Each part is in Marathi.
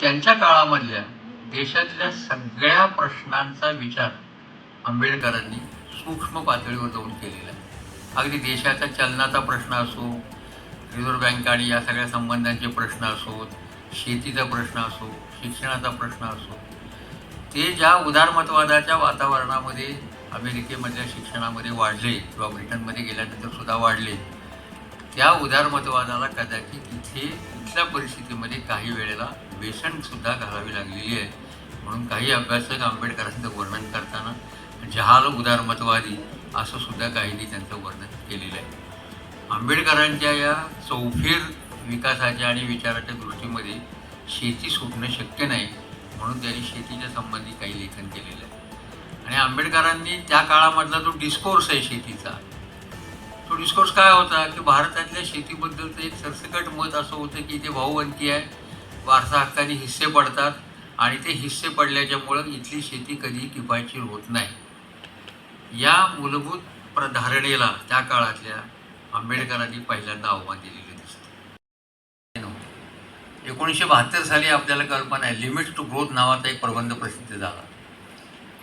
त्यांच्या काळामधल्या देशातल्या सगळ्या प्रश्नांचा विचार आंबेडकरांनी सूक्ष्म पातळीवर जाऊन केलेला आहे. अगदी देशाच्या चलनाचा प्रश्न असो रिझर्व्ह बँक आणि या सगळ्या संबंधांचे प्रश्न असोत शेतीचा प्रश्न असो शिक्षणाचा प्रश्न असो ते ज्या उदारमतवादाच्या वातावरणामध्ये अमेरिकेमधल्या शिक्षणामध्ये वाढले किंवा ब्रिटनमध्ये गेल्यानंतर सुद्धा वाढले त्या उदारमतवादाला कदाचित इथे कुठल्या परिस्थितीमध्ये काही वेळेला व्यसनसुद्धा घालावी लागलेली आहे. म्हणून काही अभ्यासक आंबेडकरांचं वर्णन करताना जहाल उदारमतवादी असं सुद्धा काहींनी त्यांचं वर्णन केलेलं आहे. आंबेडकरांच्या या चौफेर विकासाच्या आणि विचाराच्या दृष्टीमध्ये शेती सुटणं शक्य नाही म्हणून त्यांनी शेतीच्या संबंधी काही लेखन केलेलं आहे. आणि आंबेडकरांनी त्या काळामधला जो डिस्कोर्स आहे शेतीचा डिस्कोर्स काय होता की भारतातल्या शेतीबद्दलचं एक सरसकट मत असं होतं की ते भाऊबंदी आहे वारसा हक्काने हिस्से पडतात आणि ते हिस्से पडल्याच्यामुळं इथली शेती कधी किफायतशीर होत नाही. या मूलभूत प्रधारणेला त्या काळातल्या आंबेडकरांनी पहिल्यांदा आव्हान दिलेलं दिसतं. एकोणीसशे बहात्तर साली आपल्याला कल्पना आहे लिमिट्स टू ग्रोथ नावाचा एक प्रबंध प्रसिद्ध झाला.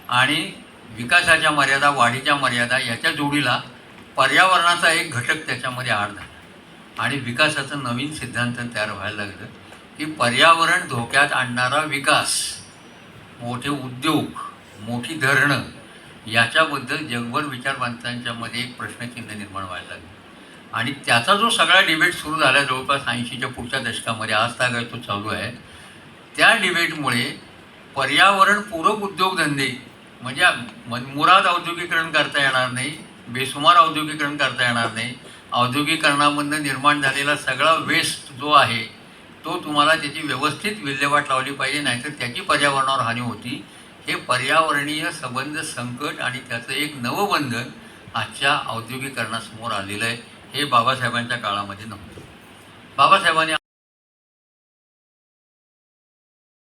आणि विकासाच्या मर्यादा वाढीच्या मर्यादा याच्या जोडीला पर्यावरणाचा एक घटक त्याच्यामध्ये आड झाला. आणि विकासाचं नवीन सिद्धांत तयार व्हायला लागलं की पर्यावरण धोक्यात आणणारा विकास मोठे उद्योग मोठी धरणं याच्याबद्दल जगभर विचारवंतांच्यामध्ये एक प्रश्नचिन्ह निर्माण व्हायला लागलं. आणि त्याचा जो सगळा डिबेट सुरू झाला जवळपास ऐंशीच्या पुढच्या दशकामध्ये आज तागाय तो चालू आहे त्या डिबेटमुळे पर्यावरणपूरक उद्योगधंदे म्हणजे मनमुराद औद्योगिकरण करता येणार नाही बेसुमार औद्योगिकरण करता येणार नाही. औद्योगिकरणामधनं निर्माण झालेला सगळा वेस्ट जो आहे तो तुम्हाला त्याची व्यवस्थित विल्हेवाट लावली पाहिजे नाहीतर त्याची पर्यावरणावर हानी होती. हे पर्यावरणीय संबंध संकट आणि त्याचं एक नवबंधन आजच्या औद्योगिकरणासमोर आलेलं आहे. हे बाबासाहेबांच्या काळामध्ये नव्हतं. बाबासाहेबांनी